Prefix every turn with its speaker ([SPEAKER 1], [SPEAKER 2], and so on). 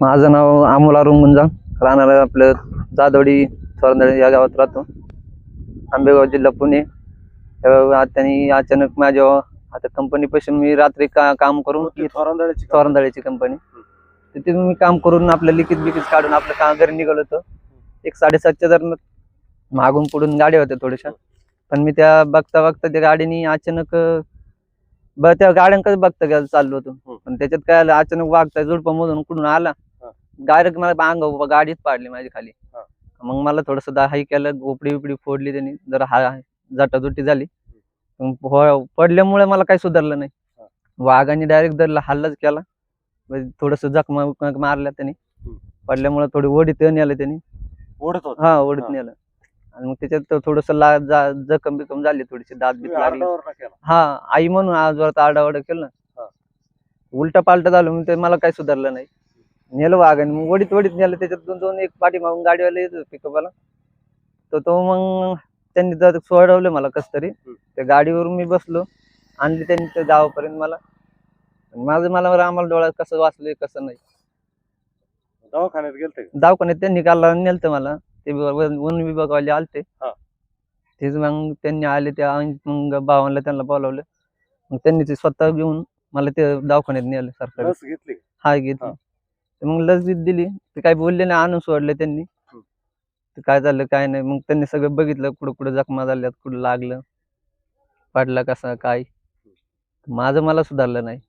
[SPEAKER 1] माझं नाव अमोल अरुण गुंजाम राहणार आपलं जादवडी चोरंदळे या गावात राहतो. आंबेगाव जिल्हा पुणे. त्यांनी अचानक माझ्या आता कंपनीपासून मी रात्री का काम करून
[SPEAKER 2] थोरांदळ्याची का?
[SPEAKER 1] चोरंदळ्याची कंपनी तिथे मी काम करून आपलं लिखित बिकीत काढून आपलं काम घरी निघालो होतो. एक साडेसातच्या दरम्यान मागून पुढून गाड्या होत्या थोड्याशा पण मी त्या बघता बघता त्या गाडीनी अचानक त्या गाड्यांकडे बघता गेलं चाललो होतो. पण त्याच्यात काय आलं अचानक वागता झुडपामधून कुठून आला. डायरेक्ट मला अंग गाडीच पाडली माझी खाली
[SPEAKER 2] हा.
[SPEAKER 1] मग मला थोडस हाई केलं गोपडी बिपडी फोडली त्यांनी. जरा हा जटाजुटी झाली. मग प- पडल्यामुळे मला काही सुधारलं नाही.
[SPEAKER 2] हा.
[SPEAKER 1] वाघाने डायरेक्ट धरला हल्लाच केला. थोडस जखमा मारल्या त्यांनी.
[SPEAKER 2] हम्म.
[SPEAKER 1] पडल्यामुळे थोडी ओढीत नेलं त्यांनी.
[SPEAKER 2] ओढत होत.
[SPEAKER 1] हा ओढीत
[SPEAKER 2] हा.
[SPEAKER 1] नेलं. आणि मग त्याच्यात थोडस जखम बिकम झाली थोडीशी दात बीत
[SPEAKER 2] तुम्ही
[SPEAKER 1] लागली.
[SPEAKER 2] आरडाओरडा केला.
[SPEAKER 1] हा आई म्हणून आजवर आरडाओरडा केलं.
[SPEAKER 2] हा.
[SPEAKER 1] ना उलट पालट झालं मग ते मला काही सुधारलं नाही. नेलं वाघाने. मग वडीत वडीत नेलं त्याच्यात दोन दोन एक पाठी मागून गाडीवाला येत पिकअपला तर तो मग त्यांनी सोडवलं मला कस तरी त्या गाडीवरून मी बसलो आणली त्यांनी त्या गावापर्यंत मला. माझं मला आम्हाला डोळ्यात कसं वाचलंय कसं नाही.
[SPEAKER 2] दवाखान्यात गेलते?
[SPEAKER 1] दवाखान्यात त्यांनी काल नेलतं मला. ते वन विभागवाले आलते. तेच मग त्यांनी आले त्या मग भावाला त्यांना बोलावलं. मग त्यांनी ते स्वतः घेऊन मला ते दवाखान्यात नेलं सरकारी? हा घेतली. तर मग लस दिली. ते काही बोलले नाही आणून सोडले त्यांनी. ते काय झालं काय नाही. मग त्यांनी सगळं बघितलं कुठं कुठं जखमा झाल्यात कुठं लागलं पडला कसा काय. माझं मला सुधारलं नाही.